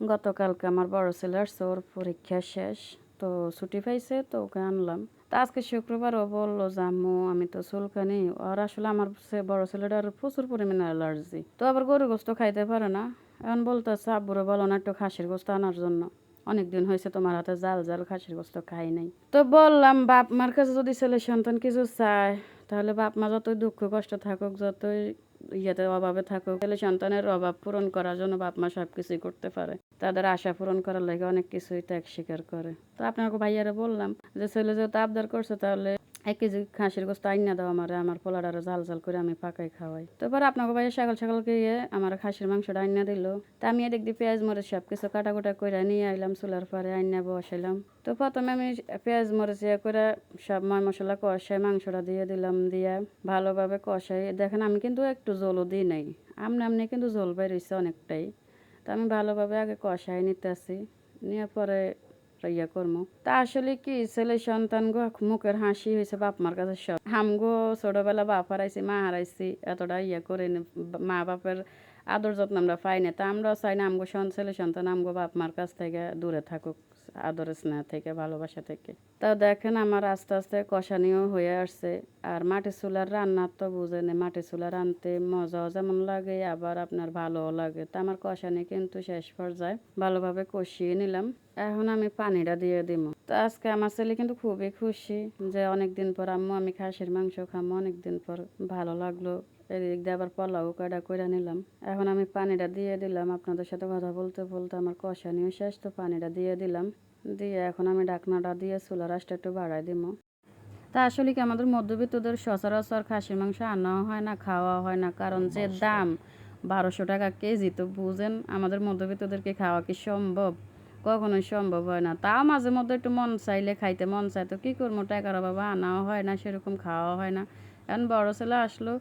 গতকালকে আমার বড় ছেলের ওর পরীক্ষা শেষ, তো ছুটি পাইছে, তো ওকে আনলাম। তা আজকে শুক্রবার ও বলল আম্মু আমি তো চুলকানি। আর আসলে আমার বড় ছেলেটার প্রচুর পরিমাণে অ্যালার্জি। তো আবার গরু গোস্ত খাইতে পারে না। এখন বলতেছে, আব্বুরে বলো না একটু খাসির গোস্ত আনার জন্য। অনেক দিন হয়েছে তোমার হাতে জাল জাল খাসির গোস্ত খাই নাই। তো বললাম, বাপ মার কাছে যদি ছেলে সন্তান কিছু চায় তাহলে বাপ মা যতই দুঃখ কষ্ট থাকুক, যতই ইয়েতে অভাবে থাকুক, তাহলে সন্তানের অভাব পূরণ করার জন্য বাপ মা সব কিছুই করতে পারে। তাদের আশা পূরণ করার লাগে অনেক কিছুই ত্যাগ স্বীকার করে। তো আপনাকে ভাইয়ারে বললাম যে, ছেলে যেহেতু আবদার করছে, তাহলে এক কেজি খাসির গোস্ত আইনা দাও আমার আমার পোলাডারে জাল জাল করে আমি পাকাই খাওয়াই। তো এবার আপনাকে ভাইয়া সকাল সকাল গিয়ে আমার খাসির মাংসটা আইনা দিল। তা আমি এদিক দিয়ে পেঁয়াজ, মরিচ সব কিছু কাটা কুটা করে নিয়ে আইলাম, চুলার পরে আইনা বসাইলাম। তো প্রথমে আমি পেঁয়াজ, মরিচ ইয়ে করে সব ময় মশলা কষাই মাংসটা দিয়ে দিলাম, দিয়ে ভালোভাবে কষাই দেখেন আমি কিন্তু একটু জলও দিই নাই, আমনে আমনে কিন্তু জল বেরিয়েছে অনেকটাই। তো আমি ভালোভাবে আগে কষাই নিতেছি। নিয়ে পরে ইয়া করব তা আসলে কি ছেলে সন্তান গো মুখের হাসি হয়েছে বাপ মার কাছে সব। হামগো ছোটবেলা বাপ হারাইছি, মা হারাইছি, এতটা ইয়া করে মা বাপের আদর যত্ন আমরা পাই না। তা আমরাও চাই না আমগো সন ছেলে সন্তান আমগো বাপ মার কাছ থেকে দূরে থাকুক আদর স্নেহ থেকে, ভালোবাসা থেকে। তা দেখেন আমার আস্তে আস্তে কষানিও হয়ে আসছে। আর মাটির চুলার রান্নার তো বুঝেন মাটির চুলা রানতে মজাও যেমন লাগে, আবার আপনার ভালোও লাগে। তা আমার কষানি কিন্তু শেষ পর্যায়ে ভালোভাবে কষিয়ে নিলাম। এখন আমি পানিটা দিয়ে দিব। তো আজকে আমার ছেলে কিন্তু খুবই খুশি যে অনেকদিন পর আম্মু আমি খাসির মাংস খামো, অনেকদিন পর ভালো লাগল। এদিক দিয়ে আবার পোলাও কাটা করে নিলাম। এখন আমি পানিটা দিয়ে দিলাম আপনাদের সাথে কথা বলতে বলতে আমার কষানিও শেষ তো পানিটা দিয়ে দিলাম। দিয়ে এখন আমি ডাকনাটা দিয়ে চুলার আঁচটা একটু বাড়াই দিব। তা আসলে কি আমাদের মধ্যবিত্তদের সচরাচর খাসি মাংস আনাও হয় না খাওয়া হয় না? কারণ যে দাম বারোশো টাকা কেজি তো বুঝেন আমাদের মধ্যবিত্তদেরকে খাওয়া কি সম্ভব? কখনোই সম্ভব হয় না। তাও মাঝে মধ্যে একটু মন চাইলে খাইতে মন চায় তো কী করব? টাকার বাবা আনাও হয় না সেরকম খাওয়া হয় না। এখন বড় ছেলে আসলো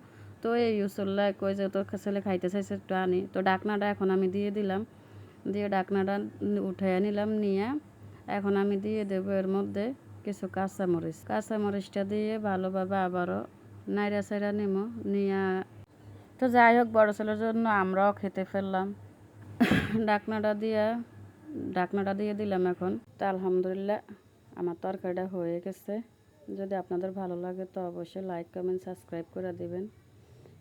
তো এই ইউসুল্লাহ কই যে তোর ছেলে খাইতে চাইছে একটু আনি। তো ডাকনাটা এখন আমি দিয়ে দিলাম। দিয়ে ডাকনাটা উঠাইয়া নিলাম, নিয়ে এখন আমি দিয়ে দেবো এর মধ্যে কিছু কাঁচামরিচ। কাঁচামরিচটা দিয়ে ভালোভাবে আবারও নাইরা সাইরা নিমো, নিয়ে তো যাই হোক, বড় ছেলের জন্য আমরাও খেতে ফেললাম। ডাকনাটা দিয়ে ডাকনাটা দিয়ে দিলাম এখন। তা আলহামদুলিল্লাহ আমার তরকারিটা হয়ে গেছে। যদি আপনাদের ভালো লাগে তো অবশ্যই লাইক কমেন্ট সাবস্ক্রাইব করে দিবেন।